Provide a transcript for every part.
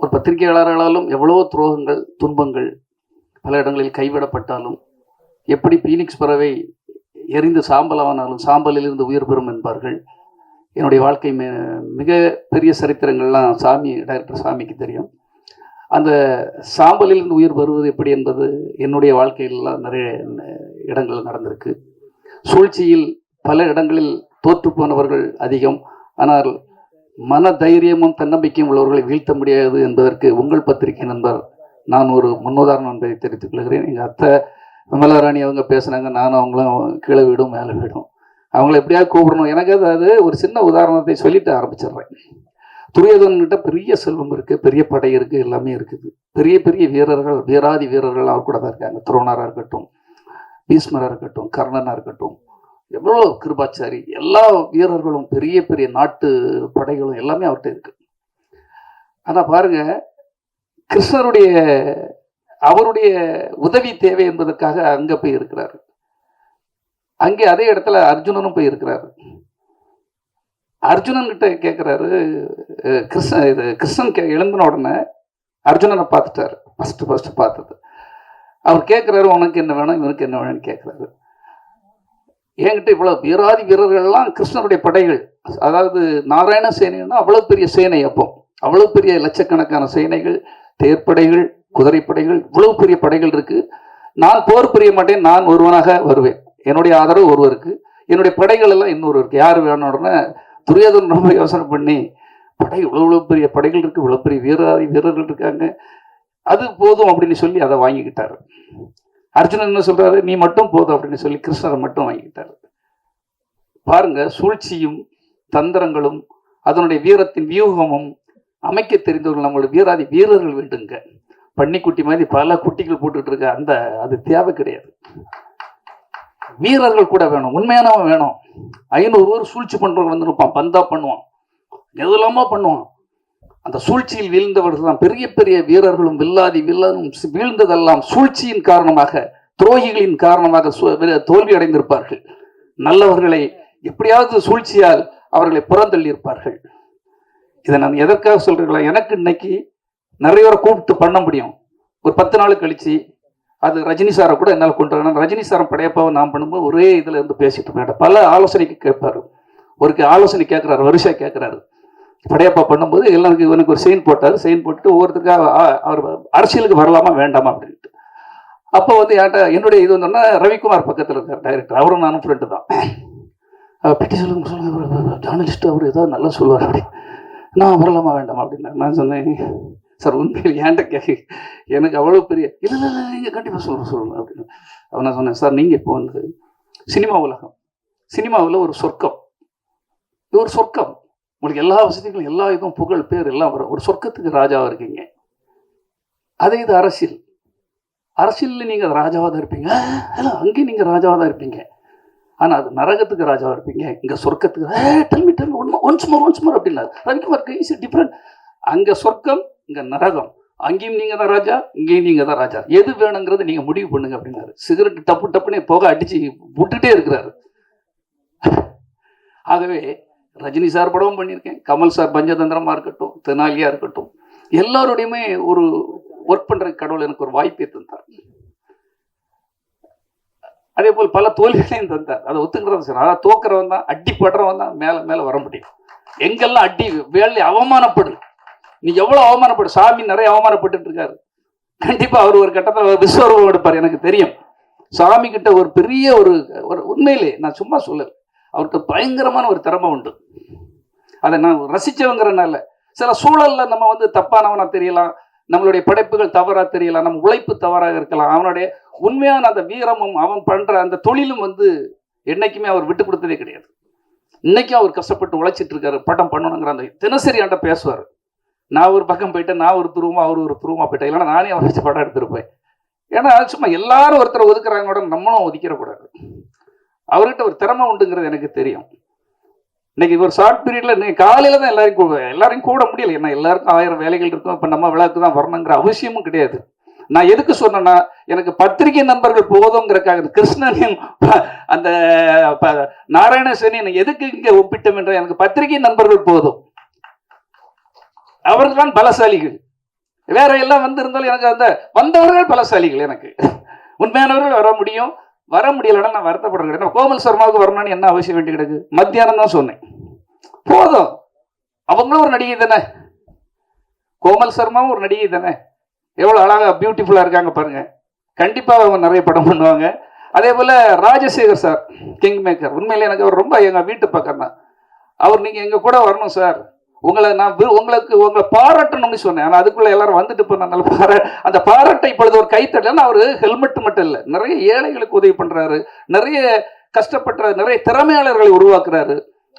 ஒரு பத்திரிகையாளர்களாலும் எவ்வளவோ துரோகங்கள் துன்பங்கள் பல இடங்களில் கைவிடப்பட்டாலும் எப்படி பீனிக்ஸ் பறவை எரிந்து சாம்பலானாலும் சாம்பலில் இருந்து உயிர் பெறும் என்பார்கள். என்னுடைய வாழ்க்கை மி மிக பெரிய சரித்திரங்கள்லாம் சாமி டைரக்டர் சாமிக்கு தெரியும். அந்த சாம்பலிலிருந்து உயிர் வருவது எப்படி என்பது என்னுடைய வாழ்க்கையிலலாம் நிறைய இடங்கள் நடந்திருக்கு. சூழ்ச்சியில் பல இடங்களில் தோற்று போனவர்கள் அதிகம். ஆனால் மன தைரியமும் தன்னம்பிக்கையும் உள்ளவர்களை வீழ்த்த முடியாது என்பதற்கு உங்கள் பத்திரிகை நண்பர் நான் ஒரு முன்னுதாரணம் என்பதை தெரிவித்துக் கொள்கிறேன். எங்கள் அத்தை விமலாராணி அவங்க பேசுனாங்க நானும் அவங்களும் கீழே வீடும் மேலே வீடும். அவங்கள எப்படியாவது கூப்பிடணும். எனக்கு அது அது ஒரு சின்ன உதாரணத்தை சொல்லிட்டு ஆரம்பிச்சிடுறேன். துரியோதன்கிட்ட பெரிய செல்வம் இருக்குது பெரிய படை இருக்குது எல்லாமே இருக்குது. பெரிய பெரிய வீரர்கள் வீராதி வீரர்கள் அவர் கூட தான் இருக்காங்க. துரோணராக இருக்கட்டும் பீஷ்மராக இருக்கட்டும் கர்ணனாக இருக்கட்டும். எவ்வளோ கிருபாச்சாரி எல்லா வீரர்களும் பெரிய பெரிய நாட்டு படைகளும் எல்லாமே அவர்கிட்ட இருக்கு. ஆனால் பாருங்க கிருஷ்ணருடைய அவருடைய உதவி தேவை என்பதற்காக அங்கே போய் இருக்கிறாரு. அங்கே அதே இடத்துல அர்ஜுனனும் போய் இருக்கிறாரு. அர்ஜுனன் கிட்ட கேட்குறாரு கிருஷ்ண இது கிருஷ்ணன் கே எழுந்தின உடனே அர்ஜுனனை பார்த்துட்டாரு. ஃபஸ்ட்டு ஃபஸ்ட்டு பார்த்தது. அவர் கேட்குறாரு உனக்கு என்ன வேணும் இவனுக்கு என்ன வேணும்னு கேட்குறாரு என்கிட்ட இவ்வளோ வீராதி வீரர்கள்லாம் கிருஷ்ணருடைய படைகள்? அதாவது நாராயண சேனைன்னா அவ்வளோ பெரிய சேனை அப்போ. அவ்வளோ பெரிய லட்சக்கணக்கான சேனைகள் தேர்ப்படைகள் குதிரைப்படைகள் இவ்வளவு பெரிய படைகள் இருக்கு. நான் போர் புரிய மாட்டேன் நான் ஒருவனாக வருவேன். என்னுடைய ஆதரவு ஒருவருக்கு. என்னுடைய படைகள் எல்லாம் இன்னொருவருக்கு யார் வேணும்னு துரியோதன் ரொம்ப யோசனை பண்ணி படை இவ்வளோ இவ்வளோ பெரிய படைகள் இருக்கு இவ்வளோ பெரிய வீராதி வீரர்கள் இருக்காங்க. அது போதும் அப்படின்னு சொல்லி அதை வாங்கிக்கிட்டார். அர்ஜுனன் என்ன சொல்றாரு? நீ மட்டும் போதும் அப்படின்னு சொல்லி கிருஷ்ணரை மட்டும் வாங்கிக்கிட்டாரு. பாருங்க சூழ்ச்சியும் தந்திரங்களும் அதனுடைய வீரத்தின் வியூகமும் அமைக்க தெரிந்தவர்கள் நம்மளுடைய வீராதி வீரர்கள் வேண்டுங்க. பன்னிக்குட்டி மாதிரி பல குட்டிகள் போட்டுட்டு இருக்க அந்த அது தேவை கிடையாது. வீரர்கள் கூட வேணும் உண்மையானவன் வேணும். ஐநூறு பேர் சூழ்ச்சி பண்றவங்க வந்து இருப்பான் பந்தா பண்ணுவான். எதுலாமோ பண்ணுவான். அந்த சூழ்ச்சியில் வீழ்ந்தவர்கள் தான் பெரிய பெரிய வீரர்களும் வில்லாதி வில்லனும் வீழ்ந்ததெல்லாம் சூழ்ச்சியின் காரணமாக துரோகிகளின் காரணமாக சு- வி- தோல்வி அடைந்திருப்பார்கள். நல்லவர்களை எப்படியாவது சூழ்ச்சியால் அவர்களை புறந்தள்ளி இருப்பார்கள் இதை நான் எதற்காக சொல்றீங்களா எனக்கு இன்னைக்கு நிறைய பேரை கூப்பிட்டு பண்ண முடியும். ஒரு பத்து நாள் கழிச்சு அது ரஜினி சாரை கூட என்னால் கொண்டு வரணும். ரஜினி சாரம் படையப்பாவை நான் பண்ணும்போது ஒரே இதில் இருந்து பேசிட்டு இருப்பேன் பல ஆலோசனைக்கு கேட்பாரு. ஒருக்கு ஆலோசனை கேட்குறாரு வருஷா கேட்குறாரு. படையப்பா பண்ணும்போது எல்லாருக்கும் இவனுக்கு ஒரு செயின் போட்டார். செயின் போட்டு ஒவ்வொருத்தருக்காக அவர் அரசியலுக்கு வரலாமா வேண்டாமா அப்படின்ட்டு. அப்போ வந்து என்கிட்ட என்னுடைய இது வந்தோன்னா ரவிக்குமார் பக்கத்தில் இருக்கார் டைரக்டர் அவரும் நானும் ஃப்ரெண்டு தான். பெட்டி சொல்லுங்க சொல்லுங்க ஜேர்னலிஸ்ட் அவர் ஏதாவது நல்லா சொல்லுவார் அப்படி. நான் வரலாமா வேண்டாமா அப்படின்னா நான் சொன்னேன் சார் உண்மையில் ஏன்ட்ட கே எனக்கு அவ்வளோ பெரிய இல்லை இல்லை இல்லை நீங்கள் கண்டிப்பாக சொல்லுங்க சொல்லுங்க அப்படின்னு. அவன் நான் சொன்னேன் சார் நீங்கள் இப்போ வந்து சினிமா உலகம் சினிமாவில் ஒரு சொர்க்கம் இது ஒரு சொர்க்கம். உங்களுக்கு எல்லா வசதிகளும் எல்லா இதுவும் புகழ் பேர் எல்லாம் வரும். ஒரு சொர்க்கத்துக்கு ராஜாவாக இருக்கீங்க. அதே இது அரசியல். அரசியலில் நீங்கள் ராஜாவாக தான் இருப்பீங்க. இல்லை அங்கேயும் நீங்கள் ராஜாவாக தான் இருப்பீங்க. ஆனால் அது நரகத்துக்கு ராஜாவாக இருப்பீங்க. இங்கே சொர்க்கத்துக்கு tell me tell me one once more once more அப்படின்னாரு ரவிக்குமார் இஸ் டிஃப்ரெண்ட் அங்கே சொர்க்கம் இங்கே நரகம். அங்கேயும் நீங்கள் தான் ராஜா இங்கேயும் நீங்கள் தான் ராஜா. எது வேணுங்கிறத நீங்கள் முடிவு பண்ணுங்க அப்படின்னாரு. சிகரெட் டப்பு டப்புன்னு போக அடிச்சு விட்டுட்டே இருக்கிறாரு. ஆகவே ரஜினி சார் படமும் பண்ணியிருக்கேன். கமல் சார் பஞ்சதந்திரமாக இருக்கட்டும் தெனாலியாக இருக்கட்டும். எல்லாரோடையுமே ஒரு ஒர்க் பண்ணுற கடவுள் எனக்கு ஒரு வாய்ப்பை தந்தார். அதே போல் பல தோல்விகளையும் தந்தார். அதை ஒத்துக்கிறது சார். அதாவது தோக்குறவன் தான் அடி படுறவன் தான் மேலே மேலே வர முடியும். எங்கெல்லாம் அடி வேலை அவமானப்படு. நீ எவ்வளோ அவமானப்படு? சாமி நிறைய அவமானப்பட்டு இருக்காரு. கண்டிப்பாக அவர் ஒரு கட்டத்தில் விஸ்வரூபம் எடுப்பார் எனக்கு தெரியும். சாமி கிட்ட ஒரு பெரிய ஒரு ஒரு உண்மையிலே நான் சும்மா சொல்லல. அவருக்கு பயங்கரமான ஒரு திறமை உண்டு. அதை நான் ரசித்தவங்கிறனால சில சூழலில் நம்ம வந்து தப்பானவனாக தெரியலாம் நம்மளுடைய படைப்புகள் தவறாக தெரியலாம் நம்ம உழைப்பு தவறாக இருக்கலாம் அவனுடைய உண்மையான அந்த வீரமும் அவன் பண்ணுற அந்த தொழிலும் வந்து என்னைக்குமே அவர் விட்டு கொடுத்ததே கிடையாது. இன்னைக்கும் அவர் கஷ்டப்பட்டு உழைச்சிட்டு இருக்காரு படம் பண்ணணுங்கிற அந்த தினசரி ஆண்ட பேசுவார். நான் ஒரு பக்கம் போயிட்டேன் நான் ஒரு துருவமாக அவர் ஒரு துருவமாக போயிட்டேன் இல்லைன்னா நானே அவரை வச்சு படம் எடுத்திருப்பேன் ஏன்னா சும்மா எல்லாரும் ஒருத்தரை ஒதுக்குறாங்க நம்மளும் ஒதுக்கிடக்கூடாது. அவர்கிட்ட ஒரு திறமை உண்டுங்கிறது எனக்கு தெரியும். இன்னைக்கு ஒரு ஷார்ட் பீரியட்ல இன்னைக்கு காலையில தான் எல்லாரையும் எல்லாரையும் கூட முடியல. ஏன்னா எல்லாருக்கும் ஆயிரம் வேலைகள் இருக்கும். இப்போ நம்ம விழாக்கு தான் வரணுங்கிற அவசியமும் கிடையாது. நான் எதுக்கு சொன்னேன்னா எனக்கு பத்திரிகை நண்பர்கள் போதுங்கிறக்காக இந்த அந்த ப- நாராயணசேனி எதுக்கு இங்கே ஒப்பிட்டோம் என்ற எனக்கு பத்திரிகை நண்பர்கள் போதும். அவர்கள் தான் பலசாலிகள். வேற எல்லாம் வந்திருந்தாலும் எனக்கு அந்த வந்தவர்கள் பலசாலிகள் எனக்கு. உண்மையானவர்கள் வர முடியும். வர முடியலன்னா நான் வருத்தப்படுற கிடையாது. கோமல் சர்மாவுக்கு வரணும்னு என்ன அவசியம் வேண்டி கிடக்கு? மத்தியானம் தான் சொன்னேன். போதும். அவங்களும் ஒரு நடிகை தானே. கோமல் சர்மாவும் ஒரு நடிகை தானே. எவ்வளோ அழகாக பியூட்டிஃபுல்லாக இருக்காங்க பாருங்க. கண்டிப்பாக அவங்க நிறைய படம் பண்ணுவாங்க. அதே போல் ராஜசேகர் சார் கிங் மேக்கர் உண்மையிலே எனக்கு அவர் ரொம்ப எங்கள் வீட்டு பக்கம் தான் அவர் நீங்கள் எங்கள் கூட வரணும் சார். உங்களை நான் உங்களுக்கு உங்களை பாராட்டணும்னு சொன்னேன். ஆனால் அதுக்குள்ள எல்லாரும் வந்துட்டு போனாங்க பாரா அந்த பாராட்டை இப்பொழுது ஒரு கைத்தட்டலன்னா அவர் ஹெல்மெட் மட்டும் இல்லை. நிறைய ஏழைகளுக்கு உதவி பண்றாரு. நிறைய கஷ்டப்பட்ட நிறைய திறமையாளர்களை உருவாக்குறாரு.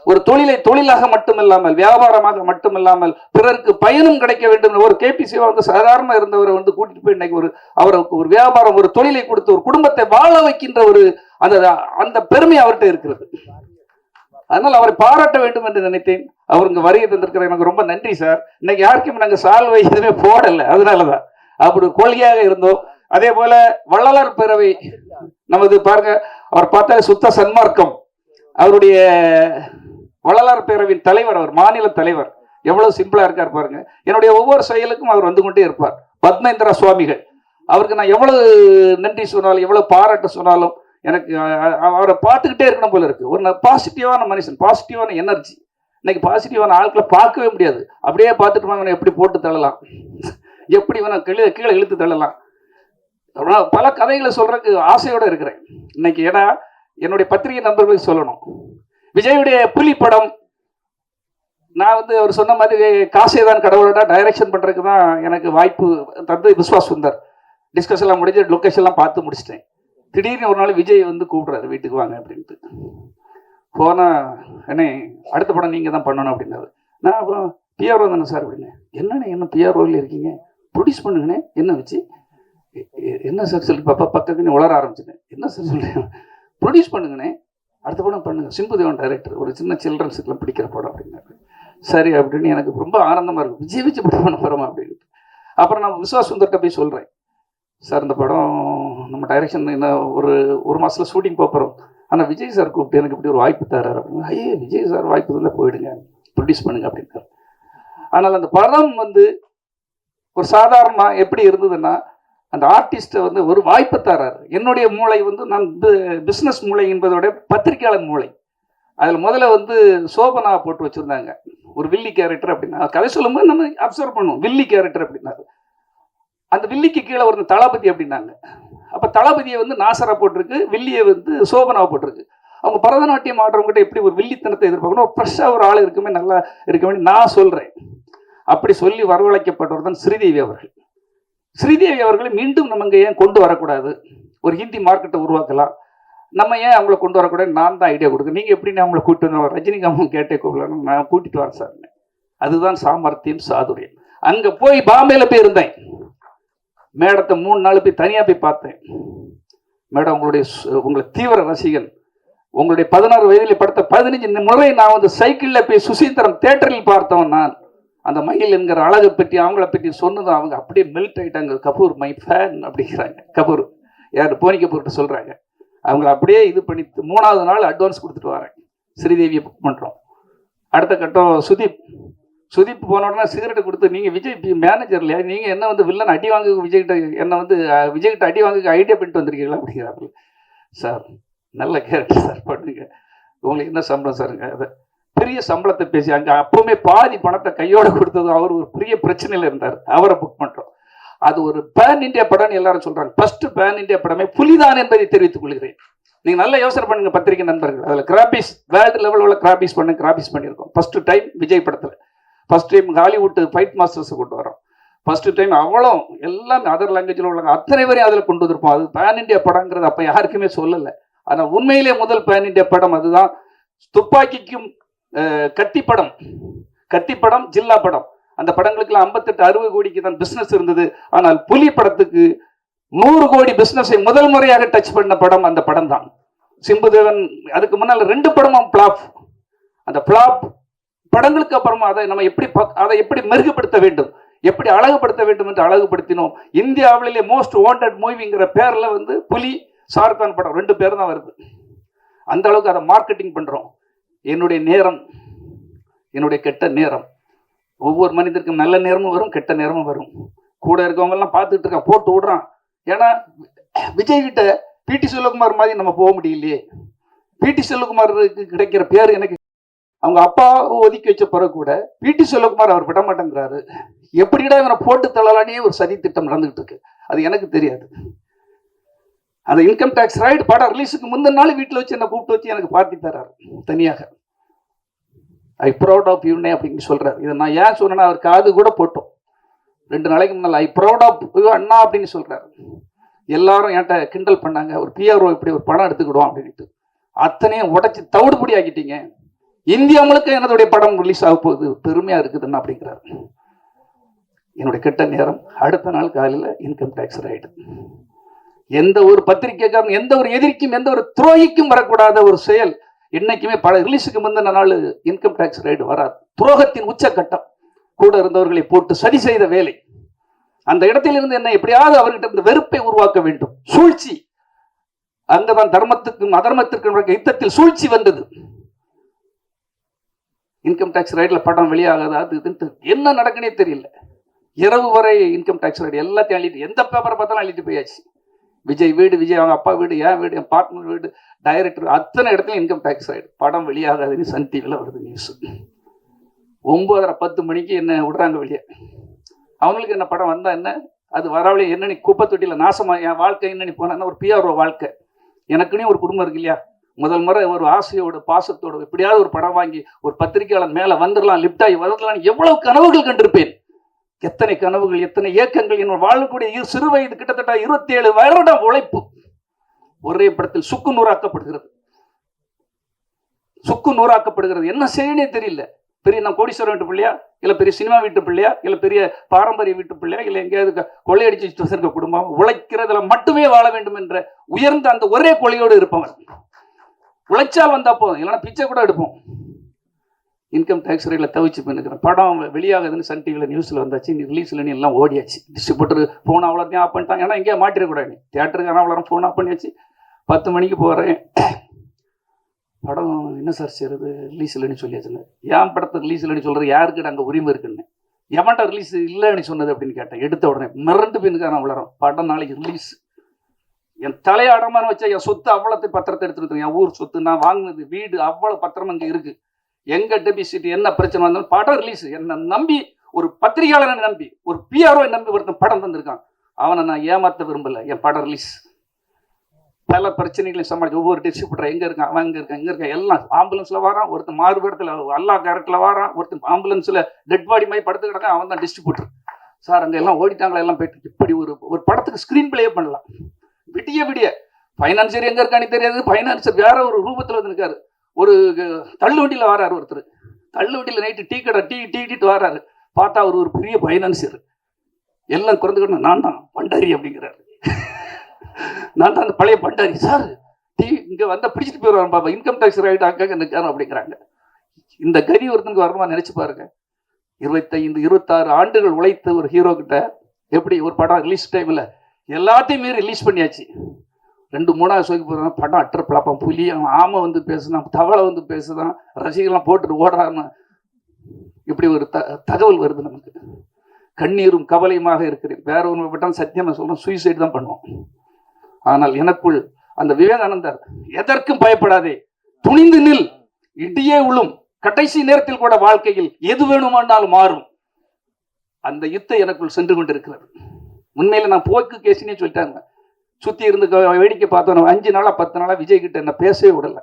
ஒரு தொழிலை தொழிலாக மட்டுமில்லாமல் வியாபாரமாக மட்டுமில்லாமல் பிறருக்கு பயனும் கிடைக்க வேண்டும் ஒரு கேபிசிவா வந்து சாதாரண இருந்தவரை வந்து கூட்டிட்டு போய் இன்னைக்கு ஒரு அவருக்கு ஒரு வியாபாரம் ஒரு தொழிலை கொடுத்து ஒரு குடும்பத்தை வாழ வைக்கின்ற ஒரு அந்த அந்த பெருமை அவர்கிட்ட இருக்கிறது. அதனால் அவரை பாராட்ட வேண்டும் என்று நினைத்தேன். அவர் இங்கே வருகை தந்திருக்கிற எனக்கு ரொம்ப நன்றி சார் இன்னைக்கு யாருக்கும் நாங்கள் சால்வை எதுவுமே அதனால தான் அப்படி கொள்கையாக இருந்தோம். அதே போல வள்ளலார் பேரவை நமது பாருங்க அவர் பார்த்த சுத்த சன்மார்க்கம். அவருடைய வள்ளலார் பேரவையின் தலைவர் அவர் மாநில தலைவர். எவ்வளவு சிம்பிளா இருக்கார் பாருங்க. என்னுடைய ஒவ்வொரு செயலுக்கும் அவர் வந்து கொண்டே இருப்பார். பத்மேந்திரா சுவாமிகள். அவருக்கு நான் எவ்வளவு நன்றி சொன்னாலும் எவ்வளவு பாராட்டு சொன்னாலும் எனக்கு அவரை பார்த்துக்கிட்டே இருக்கணும் போல இருக்கு. ஒரு பாசிட்டிவான மனுஷன் பாசிட்டிவான எனர்ஜி இன்னைக்கு பாசிட்டிவான ஆட்களை பார்க்கவே முடியாது. அப்படியே பார்த்துட்டு இவனை எப்படி போட்டு தள்ளலாம்? எப்படி இவனை கீழே கீழே இழுத்து தள்ளலாம்? பல கதைகளை சொல்றதுக்கு ஆசையோடு இருக்கிறேன். இன்னைக்கு ஏன்னா என்னுடைய பத்திரிகை நண்பர்களுக்கு சொல்லணும். விஜயுடைய புலி படம் நான் வந்து அவர் சொன்ன மாதிரி காசே தான் கடவுளோட டைரக்ஷன் பண்ணுறதுக்கு தான் எனக்கு வாய்ப்பு தந்து விஸ்வாஸ் சுந்தர். டிஸ்கஸ் எல்லாம் முடிஞ்சு லொக்கேஷன்லாம் பார்த்து முடிச்சிட்டேன். திடீர்னு ஒரு நாள் விஜய் வந்து கூப்பிட்றாரு வீட்டுக்கு வாங்க அப்படின்ட்டு. போனால் அண்ணே அடுத்த படம் நீங்கள் தான் பண்ணணும் அப்படின்னாரு. நான் அப்புறம் பிஆர்ஓ தானே சார் அப்படின்னு. என்னண்ணே என்ன பிஆர்ஓவில் இருக்கீங்க? ப்ரொடியூஸ் பண்ணுங்கண்ணே. என்ன வச்சு என்ன சார் சொல்லி பாப்பா பக்கத்துக்கு உளர ஆரம்பிச்சிட்டேன். என்ன சார் சொல்கிறேன் ப்ரொடியூஸ் பண்ணுங்கண்ணே. அடுத்த படம் பண்ணுங்க. சிம்புதேவன் டைரக்டர் ஒரு சின்ன சில்ட்ரன்ஸுக்குலாம் பிடிக்கிற படம் அப்படின்னாரு. சரி அப்படின்னு எனக்கு ரொம்ப ஆனந்தமாக இருக்கும். விஜய் வச்சு படம் பண்ண போகிறோமா அப்படின்ட்டு அப்புறம் நான் விஸ்வாஸ் சுந்தர்கிட்ட போய் சொல்கிறேன் சார் இந்த படம் நம்ம டைரக்ஷன் என்ன ஒரு ஒரு மாதத்தில் ஷூட்டிங் போகிறோம் ஆனால் விஜய் சார் கூப்பிட்டு எனக்கு இப்படி ஒரு வாய்ப்பு தரார் அப்படின்னு ஐயே விஜய் சார் வாய்ப்பு தந்தால் போயிடுங்க ப்ரொடியூஸ் பண்ணுங்க அப்படின்னாரு ஆனால் அந்த படம் வந்து ஒரு சாதாரணமாக எப்படி இருந்ததுன்னா அந்த ஆர்டிஸ்ட்டை வந்து ஒரு வாய்ப்பு தராரு என்னுடைய மூளை வந்து நான் பிஸ்னஸ் மூளை என்பதோட பத்திரிக்கையாளர் மூளை. அதில் முதல்ல வந்து சோபனா போட்டு வச்சுருந்தாங்க. ஒரு வில்லி கேரக்டர் அப்படின்னா கதை சொல்லும்போது நம்ம அப்சர்வ் பண்ணுவோம். வில்லி கேரக்டர் அப்படின்னாரு. அந்த வில்லிக்கு கீழே ஒரு தளபதி அப்படின்னாங்க. அப்போ தளபதியை வந்து நாசரா போட்டிருக்கு வில்லியை வந்து சோபனா போட்டிருக்கு. அவங்க பரதநாட்டியம் ஆடுறவங்ககிட்ட எப்படி ஒரு வில்லித்தனத்தை எதிர்பார்க்கணும்? ஒரு ஃப்ரெஷ்ஷாக ஒரு ஆள் இருக்குமே நல்லா இருக்க வேண்டிய நான் சொல்கிறேன் அப்படி சொல்லி வரவழைக்கப்பட்டவர் தான் ஸ்ரீதேவி அவர்கள். ஸ்ரீதேவி அவர்களை மீண்டும் நம்ம இங்கே ஏன் கொண்டு வரக்கூடாது? ஒரு ஹிந்தி மார்க்கெட்டை உருவாக்கலாம். நம்ம ஏன் அவங்கள கொண்டு வரக்கூடாது நான் தான் ஐடியா கொடுக்க நீங்கள் எப்படி நான் அவங்கள கூப்பிட்டு வந்து ரஜினிகாந்த் கேட்டே கூப்பிடலாம் நான் கூட்டிகிட்டு வரேன் சார். அதுதான் சாமர்த்தியம் சாதுரியம். அங்கே போய் பாம்பேல போயிருந்தேன் மேடத்தை மூணு நாள் போய் தனியாக போய் பார்த்தேன். மேடம் உங்களுடைய உங்களை தீவிர ரசிகன். உங்களுடைய பதினாறு வயதில் படுத்த பதினஞ்சு முறை நான் வந்து சைக்கிளில் போய் சுசீந்திரம் தேட்டரில் பார்த்தவன் நான். அந்த மயில் என்கிற அழகை பற்றி அவங்கள பற்றி சொன்னதும் அவங்க அப்படியே மெல்ட் ஆகிட்டாங்க கபூர் மை ஃபேன் அப்படிங்கிறாங்க. கபூர். யார்? போனி கபூர்கிட்ட சொல்கிறாங்க அவங்கள அப்படியே இது பண்ணி மூணாவது நாள் அட்வான்ஸ் கொடுத்துட்டு வரேன். ஸ்ரீதேவியை புக் பண்ணுறோம் அடுத்த கட்டம் சுதீப். சுதீப் போன உடனே சிகரெட் கொடுத்து நீங்கள் விஜய் மேனேஜர் இல்லையா? நீங்கள் என்ன வந்து வில்லன் அடி வாங்க விஜய்கிட்ட என்ன வந்து விஜய்கிட்ட அடி வாங்க ஐடியா பண்ணிட்டு வந்திருக்கீங்களா? அப்படிங்கிறாரு சார் நல்ல கேரக்டர் சார் பண்ணுங்க. உங்களுக்கு என்ன சம்பளம் சாருங்க அதை பெரிய சம்பளத்தை பேசி அங்கே அப்பவுமே பாதி பணத்தை கையோட கொடுத்தது அவர் ஒரு பெரிய பிரச்சனையில் இருந்தார். அவரை புக் பண்ணுறோம் அது ஒரு பேன் இந்தியா படம்னு எல்லாரும் சொல்கிறாங்க ஃபர்ஸ்ட் பேன் இந்தியா படமே புலிதான் என்பதை தெரிவித்துக் கொள்கிறேன். நீங்கள் நல்ல யோசனை பண்ணுங்க பத்திரிகை நண்பர்கள். அதில் கிராபிஸ் வேர்ல்டு லெவலில் உள்ள கிராபிஸ் பண்ணி கிராபிஸ் பண்ணியிருக்கோம். ஃபர்ஸ்ட் டைம் விஜய் படத்தில். ஃபர்ஸ்ட் டைம் ஹாலிவுட் ஃபைட் மாஸ்டர்ஸை கொண்டு வரோம் ஃபர்ஸ்ட் டைம் அவ்வளோ எல்லாமே அதர் லாங்குவேஜில் உள்ளவங்க அத்தனை பேரையும் அதில் கொண்டு வந்திருப்போம். அது பேன் இந்தியா படங்கிறது அப்போ யாருக்குமே சொல்லலை. ஆனால் உண்மையிலே முதல் பேன் இந்தியா படம் அதுதான். துப்பாக்கிக்கும் கத்தி படம். கத்தி படம் ஜில்லா படம். அந்த படங்களுக்குலாம் ஐம்பத்தெட்டு அறுபது கோடிக்கு தான் பிஸ்னஸ் இருந்தது. ஆனால் புலி படத்துக்கு நூறு கோடி பிஸ்னஸை முதல் முறையாக டச் பண்ண படம் அந்த படம் தான் சிம்புதேவன் அதுக்கு முன்னால் ரெண்டு படமும் பிளாப் அந்த பிளாப் படங்களுக்கு அப்புறமா அதை நம்ம எப்படி அதை எப்படி மெருகுபடுத்த வேண்டும்? எப்படி அழகுபடுத்த வேண்டும் என்று அழகுபடுத்தினோம். இந்தியாவிலே மோஸ்ட் வாண்டட் மூவிங்கிற பேரில் வந்து புலி ஷாருக்கான் படம் ரெண்டு பேர் தான் வருது. அந்த அளவுக்கு அதை மார்க்கெட்டிங் பண்ணுறோம் என்னுடைய நேரம் என்னுடைய கெட்ட நேரம். ஒவ்வொரு மனிதருக்கும் நல்ல நேரமும் வரும் கெட்ட நேரமும் வரும். கூட இருக்கவங்கெல்லாம் பார்த்துட்டு இருக்கான் போட்டு விடுறான். ஏன்னா விஜய் கிட்ட பிடி செல்வகுமார் மாதிரி நம்ம போக முடியலையே. பிடி செல்வகுமாருக்கு கிடைக்கிற பேர் எனக்கு அவங்க அப்பா ஒதுக்கி வச்ச பிறகு கூட பிடி செல்வகுமார் அவர் விட மாட்டேங்கிறாரு எப்படிடா இவனை போட்டு தள்ளலானே ஒரு சதி திட்டம் நடந்துகிட்டு இருக்கு அது எனக்கு தெரியாது. அந்த இன்கம் டேக்ஸ் ரைடு படம் ரிலீஸுக்கு முந்தின நாள் வீட்டில் வச்சு என்னை கூப்பிட்டு வச்சு எனக்கு பார்ட்டி தர்றாரு தனியாக. ஐ ப்ரௌட் ஆஃப் யூனே அப்படின்னு சொல்றாரு. இதை நான் ஏன் சொன்னேன்னா அவர் காது கூட போட்டோம். ரெண்டு நாளைக்கு முன்னால் ஐ ப்ரௌட் ஆஃப் அண்ணா அப்படின்னு சொல்றாரு. எல்லாரும் என்கிட்ட கிண்டல் பண்ணாங்க. ஒரு பிஆர்ஓ இப்படி ஒரு படம் எடுத்துக்கிடுவோம் அப்படின்ட்டு. அத்தனையும் உடச்சி தவிடுபடி ஆக்கிட்டீங்க. இந்தியா முழுக்க என்னுடைய படம் ரிலீஸ் ஆக போகுது. பெருமையா இருக்குதுன்னு அப்படிங்கிறார். என்னுடைய கெட்ட நேரம் அடுத்த நாள் காலையில் இன்கம் டேக்ஸ் ரைடு எந்த ஒரு பத்திரிகைக்காரன் எந்த ஒரு எதிரிக்கும் எந்த ஒரு துரோகிக்கும் வரக்கூடாத ஒரு செயல். என்னைக்குமே பல ரிலீஸுக்கு முந்தின நாள் இன்கம் டேக்ஸ் ரைடு வராது. துரோகத்தின் உச்சக்கட்டம். கூட இருந்தவர்களை போட்டு சரி செய்த வேலை. அந்த இடத்திலிருந்து என்ன எப்படியாவது அவர்கிட்ட இந்த வெறுப்பை உருவாக்க வேண்டும். சூழ்ச்சி. அங்கதான் தர்மத்துக்கும் அதர்மத்திற்கும் யுத்தத்தில் சூழ்ச்சி வந்தது. இன்கம் டேக்ஸ் ரைடில் படம் வெளியாகாது அது இதுன்ட்டு என்ன நடக்குனே தெரியல. இரவு வரை இன்கம் டேக்ஸ் ரைடு எல்லாத்தையும் அள்ளிட்டு எந்த பேப்பரை பார்த்தாலும் அள்ளிட்டு போயாச்சு. விஜய் வீடு விஜய் அவங்க அப்பா வீடு என் வீடு என் பார்ட்னர் வீடு டைரக்டர் அத்தனை இடத்துலையும் இன்கம் டேக்ஸ் ரைடு படம் வெளியாகாதுன்னு சன் டிவியில் வருது நியூஸ் ஒம்பதரை பத்து மணிக்கு என்ன விடுறாங்க வெளியே. அவங்களுக்கு என்ன படம் வந்தால் என்ன? அது வரவழி என்னன்னு குப்பை தொட்டியில் நாசமா என் வாழ்க்கை என்னன்னு போனா ஒரு பிஆர்ஓ வாழ்க்கை. எனக்குன்னே ஒரு குடும்பம் இருக்கு இல்லையா? முதல் முறை ஒரு ஆசையோட பாசத்தோட எப்படியாவது ஒரு படம் வாங்கி ஒரு பத்திரிகையாளன் மேல வந்துடலாம் லிப்ட் ஆகி வந்துடலாம் எவ்வளவு கனவுகள் கண்டிருப்பேன். எத்தனை கனவுகள் எத்தனை ஏக்கங்கள் என்னோட வாழக்கூடிய சிறு வயது கிட்டத்தட்ட இருபத்தி ஏழு வருடம் உழைப்பு ஒரே படத்தில் சுக்கு நூறாக்கப்படுகிறது. சுக்கு நூறாக்கப்படுகிறது. என்ன செய்யனே தெரியல. பெரிய நான் கோடீஸ்வரன் வீட்டு பிள்ளையா? இல்லை பெரிய சினிமா வீட்டு பிள்ளையா? இல்லை பெரிய பாரம்பரிய வீட்டு பிள்ளையா? இல்லை எங்கேயாவது கொள்ளையடிச்சு வச்சிருக்க குடும்பம்? உழைக்கிறதுல மட்டுமே வாழ வேண்டும் என்ற உயர்ந்த அந்த ஒரே கொள்கையோடு இருப்பவன். உழைச்சா வந்தால் போதும். இல்லைன்னா பிச்சை கூட எடுப்போம். இன்கம் டேக்ஸ் ரேட்டில் தவிச்சு பண்ணிக்கிறேன் படம் வெளியாகுதுன்னு சன் டிவியில் நியூஸில் வந்தாச்சு. நீ ரிலீஸில் நீ எல்லாம் ஓடியாச்சு. டிஸ்ட்ரிபியூட்டர் ஃபோன் அவ்வளோத்தையும் ஆஃப் பண்ணிட்டாங்க. ஏன்னா எங்கேயா மாட்டிடக்கூடாது தியேட்டருக்கு அவ்வளோ ஃபோன் ஆஃப் பண்ணியாச்சு. பத்து மணிக்கு போகிறேன் படம் என்ன சார் செய்யறது? ரிலீஸ் இல்லைன்னு சொல்லியாச்சுன்னு ஏன் படத்தை ரிலீஸ் இல்லைன்னு சொல்கிறது யாருக்கு அங்கே உரிமை இருக்குன்னு. எவன்ட்ட ரிலீஸ் இல்லைன்னு சொன்னது அப்படின்னு கேட்டேன். எடுத்த உடனே மிரண்டு பின்னுக்கு நான் வளரும் படம் நாளைக்கு ரிலீஸ் என் தலையை அடமான வச்சா என் சொத்து அவ்வளோத்து பத்திரத்தை எடுத்துட்டு என் ஊர் சொத்து நான் வாங்கினது வீடு அவ்வளோ பத்திரம் அங்கே இருக்கு. எங்க டெபிசிட் என்ன பிரச்சனை வந்தாலும் படம் ரிலீஸ் என்னை நம்பி ஒரு பத்திரிகையாளரை நம்பி ஒரு பிஆர்ஓ நம்பி ஒருத்தன் படம் தந்திருக்கான். அவனை நான் ஏமாற்ற விரும்பல என் படம் ரிலீஸ் பல பிரச்சனைகளையும் சமாளிச்சு ஒவ்வொரு டிஸ்ட்ரிபியூட்டர் எங்கே இருக்கான் அவன் எங்க இருக்கான் இங்கே இருக்கான் எல்லாம் ஆம்புலன்ஸில் வரான் ஒருத்தன் மாறுபடத்தில் அல்லா கேரட்ல வரான் ஒருத்தன் ஆம்புலன்ஸில் டெட் பாடி மாதிரி படுத்து கிடக்கான் அவன் தான் டிஸ்ட்ரிபியூட்டர் சார் அங்கே எல்லாம் ஓடிட்டாங்களா எல்லாம் போயிட்டு இப்படி ஒரு ஒரு படத்துக்கு ஸ்க்ரீன் பிளே பண்ணலாம். விடிய விடிய. ஃபைனான்சியர் எங்கே இருக்கான்னு தெரியாது. ஃபைனான்சியர் வேற ஒரு ரூபத்தில் வந்து இருக்காரு ஒரு தள்ளு வண்டியில வராரு ஒருத்தர். தள்ளுவண்டியில நைட்டு டீ கடை டீ டீ டீட்டு வராரு. பார்த்தா அவர் ஒரு பெரிய ஃபைனான்சியர் எல்லாம் குறைந்துக்கணும் நான் தான் பண்டாரி அப்படிங்கிறாரு. நான் தான் அந்த பழைய பண்டாரி. சார் டீ இங்கே வந்தால் பிடிச்சிட்டு போயிடுவாங்க பாப்பா. இன்கம் டேக்ஸ் ரைட் அக்காங்க நிற்காரு அப்படிங்கிறாங்க. இந்த கதி ஒருத்தனுக்கு வரணுமா நினச்சி பாருங்க. இருபத்தைந்து இருபத்தாறு ஆண்டுகள் உழைத்த ஒரு ஹீரோ கிட்ட எப்படி ஒரு படம் ரிலீஸ் டைமில் எல்லாத்தையுமே ரிலீஸ் பண்ணியாச்சு. ரெண்டு மூணாவது சோக்கி போகிறாங்க படம் அட்டர் பிளப்பம் புலி அவன் ஆமை வந்து பேசுதான் தவளை வந்து பேசுதான் ரசிகர்லாம் போட்டுட்டு ஓடுறான்னு இப்படி ஒரு த தகவல் வருது நமக்கு. கண்ணீரும் கவலையுமாக இருக்கிறேன் வேற ஒன்று விட்டால் சத்தியமாக சொல்றேன் சூசைடு தான் பண்ணுவோம். ஆனால் எனக்குள் அந்த விவேகானந்தர் எதற்கும் பயப்படாதே துணிந்து நில் இடியே உளும் கடைசி நேரத்தில் கூட வாழ்க்கையில் எது வேணுமானாலும் மாறும். அந்த யுத்தம் எனக்குள் சென்று கொண்டிருக்கிறது. உண்மையில நான் போக்கு கேசினே சொல்லிட்டாங்க. சுத்தி இருந்து க- வேடிக்கை பார்த்தோம் அஞ்சு நாளா பத்து நாளா விஜய் கிட்ட என்ன பேசவே விடல.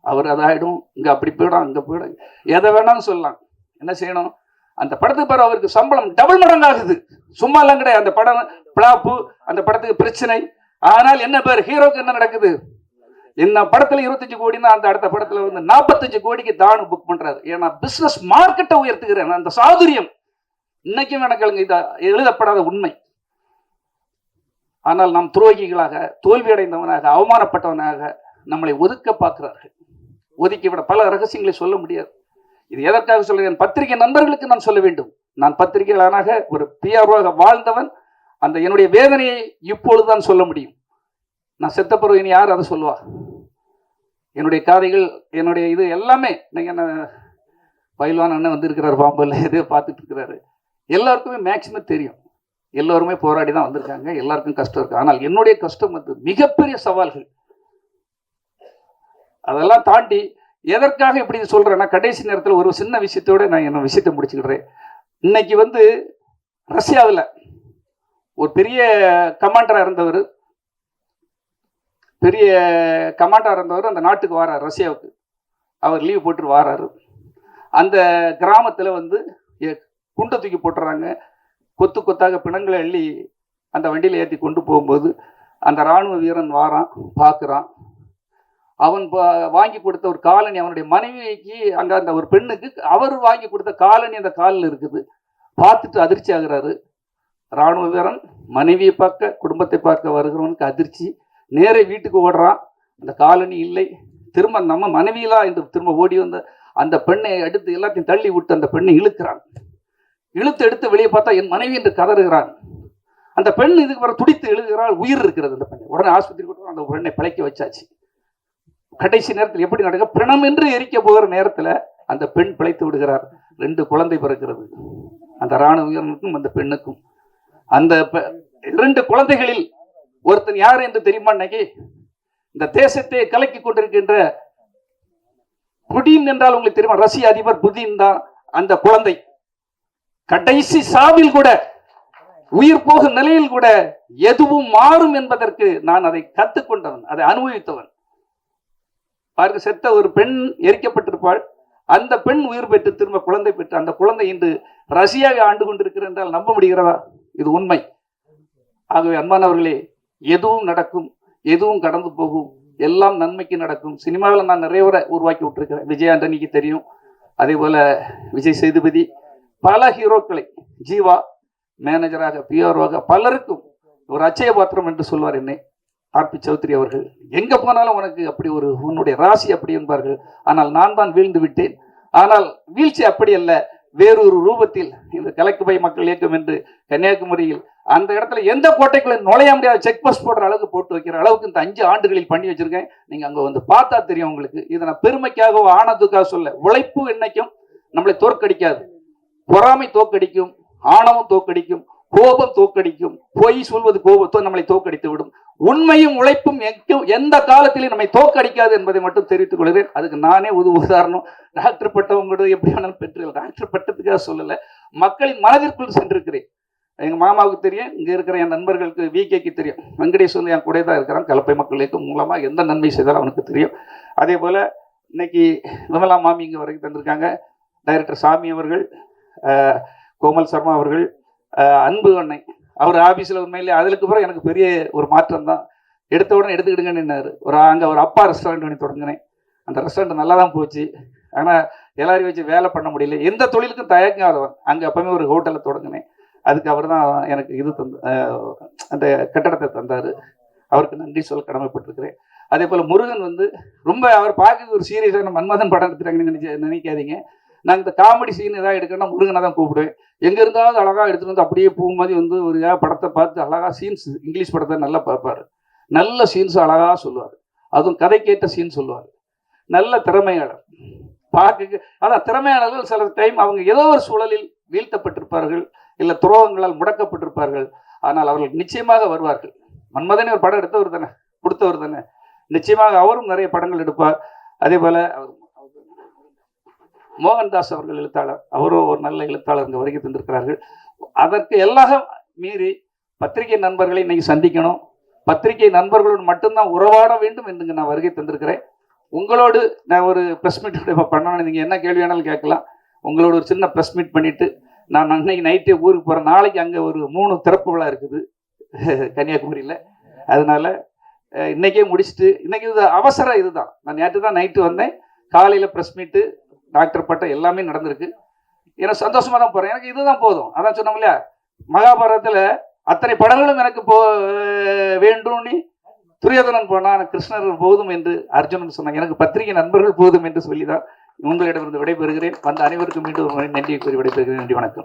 அவர் அதாயிடும் இங்க அப்படி போயிடும் அங்க போயிடும். எதை வேணாலும் சொல்லலாம். என்ன செய்யணும்? அந்த படத்துக்கு பிறகு அவருக்கு சம்பளம் டபுள் மடங்கு ஆகுது சும்மா எல்லாம் கிடையாது. அந்த படம் பிளாப்பு அந்த படத்துக்கு பிரச்சனை. ஆனால் என்ன பேர் ஹீரோக்கு என்ன நடக்குது? என்ன படத்துல இருபத்தஞ்சு கோடினா அந்த அடுத்த படத்துல வந்து நாற்பத்தஞ்சு கோடிக்கு தானு புக் பண்றாரு. ஏன்னா பிசினஸ் மார்க்கெட்டை உயர்த்துகிறேன். அந்த சாதுரியம். இன்னைக்கும் எனக்கு இது எழுதப்படாத உண்மை. ஆனால் நாம் துரோகிகளாக தோல்வியடைந்தவனாக அவமானப்பட்டவனாக நம்மளை ஒதுக்க பார்க்கிறார்கள். ஒதுக்கி விட பல ரகசியங்களை சொல்ல முடியாது. இது எதற்காக சொல்கிறேன்? பத்திரிகை நண்பர்களுக்கு நான் சொல்ல வேண்டும். நான் பத்திரிகையாளனாக ஒரு பிஆர்ஓக வாழ்ந்தவன். அந்த என்னுடைய வேதனையை இப்பொழுதுதான் சொல்ல முடியும். நான் செத்த பிறகு இனி யார் அதை சொல்லுவா? என்னுடைய காதைகள் என்னுடைய இது எல்லாமே நீங்க என்ன பயில்வான் அண்ணன் வந்திருக்கிறார் பாம்பல்ல எதையோ பார்த்துட்டு இருக்கிறாரு. எல்லாருக்குமே மேக்சிமம் தெரியும். எல்லோருமே போராடி தான் வந்திருக்காங்க. எல்லாருக்கும் கஷ்டம் இருக்கு. ஆனால் என்னுடைய கஷ்டம் வந்து மிகப்பெரிய சவால்கள். அதெல்லாம் தாண்டி எதற்காக இப்படி சொல்கிறேன்னா கடைசி நேரத்தில் ஒரு சின்ன விஷயத்தோட நான் என்ன விஷயத்தை முடிச்சுக்கிறேன். இன்னைக்கு வந்து ரஷ்யாவில் ஒரு பெரிய கமாண்டராக இருந்தவர் பெரிய கமாண்டராக இருந்தவர் அந்த நாட்டுக்கு வாரார் ரஷ்யாவுக்கு. அவர் லீவ் போட்டு வாராரு. அந்த கிராமத்தில் வந்து குண்டை தூக்கி போட்டுறாங்க. கொத்து கொத்தாக பிணங்களை அள்ளி அந்த வண்டியில் ஏற்றி கொண்டு போகும்போது அந்த இராணுவ வீரன் வாரான் பார்க்குறான் அவன் பா- வாங்கி கொடுத்த ஒரு காலனி அவனுடைய மனைவிக்கு அங்கே அந்த ஒரு பெண்ணுக்கு அவர் வாங்கி கொடுத்த காலனி அந்த காலில் இருக்குது. பார்த்துட்டு அதிர்ச்சி ஆகுறாரு. இராணுவ வீரன் மனைவியை பார்க்க குடும்பத்தை பார்க்க வருகிறவனுக்கு அதிர்ச்சி. நேரே வீட்டுக்கு ஓடுறான். அந்த காலனி இல்லை. திரும்ப நம்ம மனைவியெல்லாம் என்று திரும்ப ஓடி வந்த அந்த பெண்ணை எடுத்து எல்லாத்தையும் தள்ளி விட்டு அந்த பெண்ணை இழுக்கிறான். இழுத்து எடுத்து வெளியே பார்த்தா என் மனைவி என்று கதறுகிறான் அந்த பெண் இதுக்கு வர துடித்து எழுதுகிறாள் உயிர் இருக்கிறது அந்த பெண்ணை. உடனே ஆஸ்பத்திரி கொண்டு அந்த பெண்ணை பிழைக்க வச்சாச்சு. கடைசி நேரத்தில் எப்படி நடக்க? பிணம் என்று எரிக்க போகிற நேரத்தில் அந்த பெண் பிழைத்து விடுகிறார். ரெண்டு குழந்தை பிறக்கிறது. அந்த ராணுவ வீரனுக்கும் அந்த பெண்ணுக்கும். அந்த பெ- இரண்டு குழந்தைகளில் ஒருத்தன் யார் என்று தெரியுமா இன்னைக்கு இந்த தேசத்தை கலக்கி கொண்டிருக்கின்ற புடின் என்றால் உங்களுக்கு தெரியுமா? ரஷ்ய அதிபர் புதின் தான் அந்த குழந்தை. கடைசி சாவில் கூட உயிர் போகும் நிலையில் கூட எதுவும் மாறும் என்பதற்கு நான் அதை கத்துக்கொண்டவன் அதை அனுபவித்தவன். பாருங்க செத்த ஒரு பெண் எரிக்கப்பட்டிருப்பாள். அந்த பெண் உயிர் பெற்று திரும்ப குழந்தை பெற்று அந்த குழந்தை இன்று ரஷ்யாவை ஆண்டு கொண்டிருக்கிறது என்றால் நம்ப முடிகிறதா? இது உண்மை. ஆகவே அன்பானவர்களே எதுவும் நடக்கும் எதுவும் கடந்து போகும் எல்லாம் நன்மைக்கு நடக்கும். சினிமாவில் நான் நிறைய உருவாக்கி விட்டுருக்கிறேன். விஜய் ஆண்டனிக்கு தெரியும். அதே போல விஜய் சேதுபதி பல ஹீரோக்களை ஜீவா மேனேஜராக பிஆர்ஓக பலருக்கும் ஒரு அச்சய பாத்திரம் என்று சொல்வார் என்னை. ஆர்பி சௌத்ரி அவர்கள் எங்க போனாலும் உனக்கு அப்படி ஒரு உன்னுடைய ராசி அப்படி என்பார்கள். ஆனால் நான் தான் வீழ்ந்து விட்டேன். ஆனால் வீழ்ச்சி அப்படி அல்ல. வேறொரு ரூபத்தில் இந்த கலக்குபை மக்கள் இயக்கம் என்று கன்னியாகுமரியில் அந்த இடத்துல எந்த கோட்டைக்குள்ள நுழைய முடியாத செக் போஸ்ட் போடுற அளவுக்கு போட்டு வைக்கிற அளவுக்கு இந்த அஞ்சு ஆண்டுகளில் பண்ணி வச்சிருக்கேன். நீங்க அங்க வந்து பார்த்தா தெரியும் உங்களுக்கு. இதை நான் பெருமைக்காகவோ ஆனதுக்காக சொல்ல உழைப்பு என்னைக்கும் நம்மளை தோற்கடிக்காது. பொறாமை தோற்கடிக்கும் ஆணவம் தோக்கடிக்கும் கோபம் தோற்கடிக்கும் பொய் சொல்வது கோபத்தோ நம்மளை தோற்கடித்து விடும். உண்மையும் உழைப்பும் எந்த காலத்திலும் நம்மை தோற்கடிக்காது என்பதை மட்டும் தெரிவித்துக் கொள்கிறேன். அதுக்கு நானே ஒரு உதாரணம். டாக்டர் பட்டம் எப்படி வேணாலும் பெற்று டாக்டர் பட்டத்துக்காக சொல்லலை. மக்களின் மனதிற்குள் சென்றிருக்கிறேன். எங்கள் மாமாவுக்கு தெரியும் இங்கே இருக்கிற என் நண்பர்களுக்கு விகேக்கு தெரியும். வெங்கடேஷ் வந்து என் கூட தான் இருக்கிறான். கலப்பை மக்கள் இயக்கம் எந்த நன்மை செய்தாலும் அவனுக்கு தெரியும். அதே போல் இன்னைக்கு விமலா மாமி இங்கே வரைக்கும் தந்திருக்காங்க. டைரக்டர் சாமி அவர்கள் கோமல் சர்மா அவர்கள் அன்பு அன்னை. அவர் ஆஃபீஸில் உண்மையிலே அதுக்கு பிறகு எனக்கு பெரிய ஒரு மாற்றம் தான். எடுத்த உடனே எடுத்துக்கிடுங்கன்னு ஒரு அங்கே ஒரு அப்பா ரெஸ்டாரண்ட் ஒன்று தொடங்கினேன். அந்த ரெஸ்டாரண்ட் நல்லா தான் போச்சு. ஆனால் எல்லாரையும் வச்சு வேலை பண்ண முடியல. எந்த தொழிலுக்கும் தயங்காதவன். அங்கே எப்போவுமே ஒரு ஹோட்டலை தொடங்கினேன். அதுக்கு அவர் தான் எனக்கு இது தந்த அந்த கட்டடத்தை தந்தார். அவருக்கு நன்றி சொல்ல கடமைப்பட்டிருக்கிறேன். அதே போல் முருகன் வந்து ரொம்ப அவர் பார்க்க ஒரு சீரியஸான மன்மதன் படம் எடுத்துட்டாங்கன்னு நினைச்ச நினைக்காதீங்க. நான் இந்த காமெடி சீன் ஏதாவது எடுக்கணும்னா முருகனை தான் கூப்பிடுவேன். எங்கே இருந்தாலும் அழகாக எடுத்துகிட்டு வந்து அப்படியே பூ மாதிரி வந்து ஒரு படத்தை பார்த்து அழகாக சீன்ஸ் இங்கிலீஷ் படத்தை நல்லா பார்ப்பார். நல்ல சீன்ஸ் அழகாக சொல்லுவார். அதுவும் கதைக்கேற்ற சீன் சொல்லுவார். நல்ல திறமையாளர். பார்க்க ஆனால் திறமையாளர்கள் சில டைம் அவங்க ஏதோ ஒரு சூழலில் வீழ்த்தப்பட்டிருப்பார்கள் இல்லை துரோகங்களால் முடக்கப்பட்டிருப்பார்கள். ஆனால் அவர்கள் நிச்சயமாக வருவார்கள். மன்மதனே ஒரு படம் எடுத்தவர் தானே கொடுத்தவர் தானே. நிச்சயமாக அவரும் நிறைய படங்கள் எடுப்பார். அதே போல் அவர் மோகன்தாஸ் அவர்கள் எழுத்தாளர். அவரும் ஒரு நல்ல எழுத்தாளர் இங்கே வரைக்கும் தந்திருக்கிறார்கள். அதற்கு எல்லாம் மீறி பத்திரிகை நண்பர்களை இன்னைக்கு சந்திக்கணும். பத்திரிகை நண்பர்களுடன் மட்டும்தான் உறவாட வேண்டும் என்று நான் வருகை தந்திருக்கிறேன். உங்களோடு நான் ஒரு ப்ரெஸ் மீட் பண்ணணும் நீங்கள் என்ன கேள்வி வேணாலும் கேட்கலாம். உங்களோட ஒரு சின்ன ப்ரெஸ் மீட் பண்ணிவிட்டு நான் அன்னைக்கு நைட்டே ஊருக்கு போகிறேன் நாளைக்கு அங்கே ஒரு மூணு திறப்பு விழா இருக்குது. கன்னியாகுமரியில். அதனால் இன்றைக்கே முடிச்சுட்டு இன்றைக்கி இது அவசரம் இதுதான். நான் நேற்று தான் நைட்டு வந்தேன். காலையில் ப்ரெஸ் மீட்டு டாக்டர் பட்டம் எல்லாமே நடந்திருக்கு. எனக்கு சந்தோஷமா தான் போகிறேன் எனக்கு இதுதான் போதும். அதான் சொன்னோம் இல்லையா? மகாபாரதத்தில் அத்தனை படங்களும் எனக்கு போ வேண்டும்னு துரியோதனன் போனான் கிருஷ்ணர் போதும் என்று அர்ஜுனன் சொன்னாங்க எனக்கு பத்திரிகை நண்பர்கள் போதும் என்று சொல்லி தான் உங்களிடமிருந்து விடைபெறுகிறேன். வந்த அனைவருக்கும் மீண்டும் ஒரு நன்றியை கூறி விடைபெறுகிறேன். நன்றி வணக்கம்.